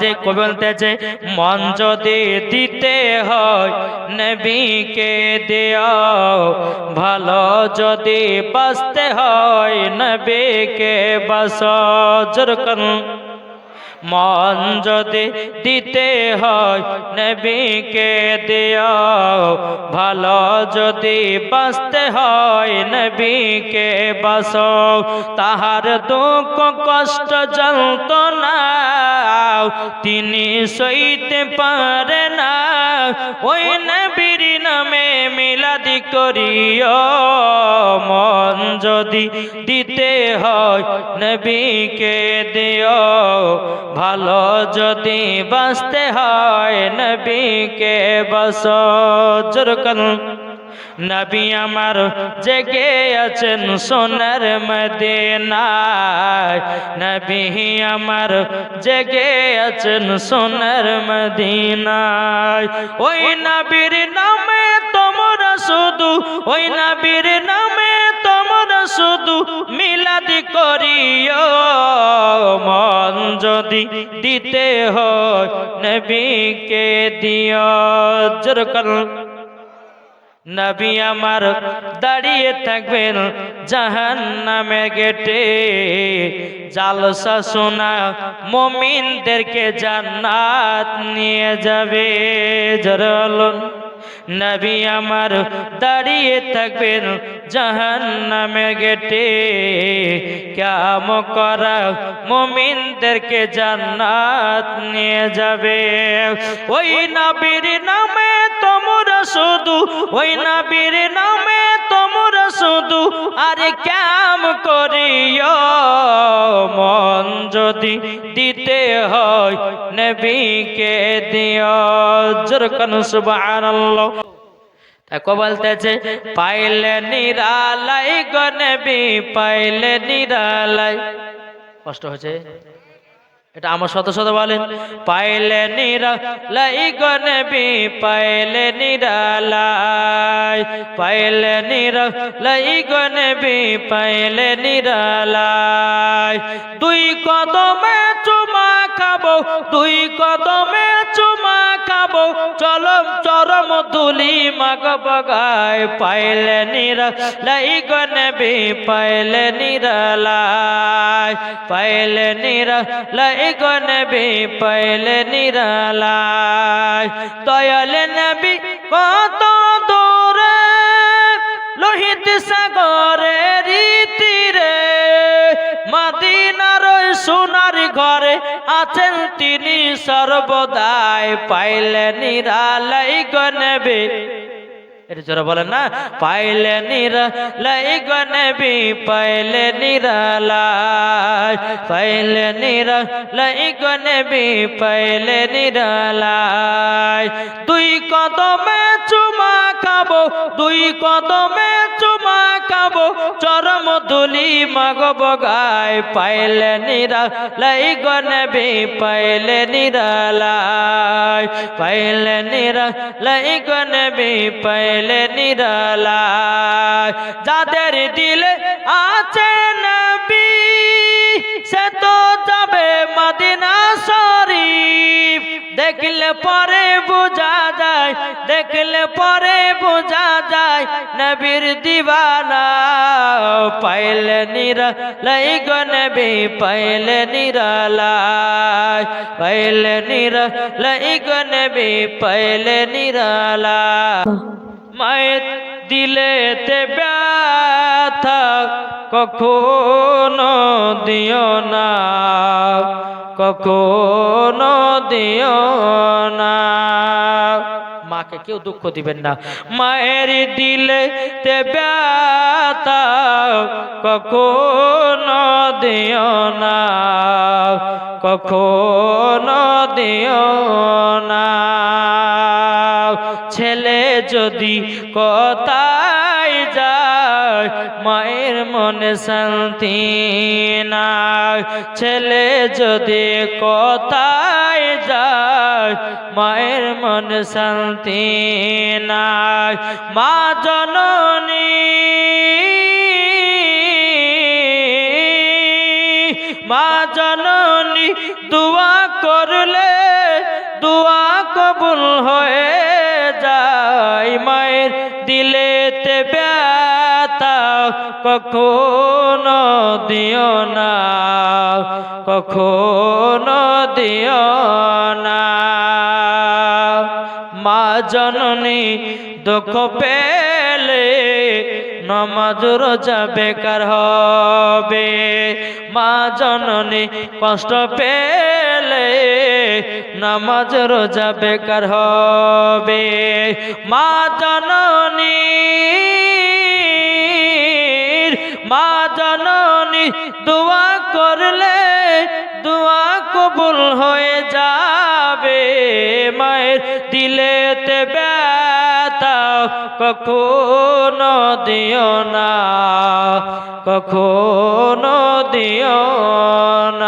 যে কবি বলতেছে মন যদি দিতে হয়, নবীকে দেও ভালো যদি বাঁচতে হয়, নবীকে বাস জোর মন যদি দিতে হয়, নবীকে দিও। ভালো যদি বাঁচতে হয়, নবীকে বাস তাহার দুঃখ কষ্ট যন্ত্রণা তিনি সইতে পারে না। ওই নবীর নামে মিলাদি করিও, মন যদি দিতে হয়, নবীকে দিও। ভালো যদি বাঁচতে হয়, নবীকে বস জোর করুন নবী আমার জেগে আছেন সোনার মদিনায়। নবী আমার জেগে আছেন সোনার মদিনায়। ওই নবীর নামে শুধু ওই নবীর নামে তোমরা শুধু মিলাদি করিও। মন যদি দিতে হয় নবীকে দিও। জোর করুন নবী আমার দাঁড়িয়ে থাকবেন জাহান নামে গেটে। জালসা শোনা মমিনদেরকে জান্নাত নিয়ে যাবে। জরলন নবী আমার দাঁড়িয়ে থাকবেন জাহান নামে গেটে। কাম করা মমিনদেরকে জান্নাত নিয়ে যাবে। ওই নবীর নামে তোমরা শুধু, ওই নবীর শুধু আরে ক্যাম করিও? মন যদি দিতে হয় নবীকে দিও। জোর কান সুবহানাল্লাহ। পাইলে নিরালাই গনবি পাইলে নিরালাই। কষ্ট হয়েছে এটা আমার শত শত বলেন। পাইলে নিরালাই গনবি পাইলে নিরালাই পাইলে নিরালাই গনবি পাইলে নিরালাই দুই কদমে চুমা খাব, দুই কদমে চুমা খাব। চলম, চরম তুলি মাগ বগায় পাইলে নিরালাই গনবি পাইলে নিরালাই পাইলে নিরালাই গনবি পাইলে নিরালাই দয়াল নবী, কত দূরে, লোহিত সাগরে রীতিরে মাদিনার ওই সোনার ঘরে আছেন তিনি সর্বদাই পাইলে নিরালাই গনবে এটা জোরে বলেন না পাইলে নিরালাই গনবি পাইলে নিরালাই পাইলে নিরালাই গনবি পাইলে নিরালাই দুই কদমে চুমা খাব, দুই কদমে চুমা খাব, চরম দুলি মাগ বগায় পাইলে নিরালাই গনবি পাইলে নিরালাই পাইলে নিরালাই গনবি পাইলে নিরালাই যাদের দিলে আছে নবী, সে তো যাবে মদিনা শরীফ। দেখলে পরে বোঝা যায়, দেখলে পরে বোঝা যায়, নবীর দিবানা পাইলে নিরা লাই গো নবী, পাইলে নিরালাই, পাইলে নিরা লাই গো নবী, পাইলে নিরালাই। মায়ের দিলেতে ব্যথা কখনো দিও না। কখনো দিও না। মাকে কেউ দুঃখ দিবেন না। মায়ের দিলে তে ব্যথা কখনো দিও না। কখনো দিও না। মনে শান্তি না ছেলে যদি কোথায় যায়, মায়ের মনে শান্তি নাই মা জননী মা জননী, দুয়া করলে কবুল হয়ে যায়। মায়ের দিলেতে ব্যথা কখনো দিও না, কখনো দিও না। মা জননী দুঃখ পেলে নমাজ রোজা বেকার হবে। মা জননী কষ্ট পেলে নামাজ রোজা বেকার হবে। মা জননী কবুল হয়ে যাবে মায়ের দিলেতে ব্যথা কখনো দিও না কখনো দিও না।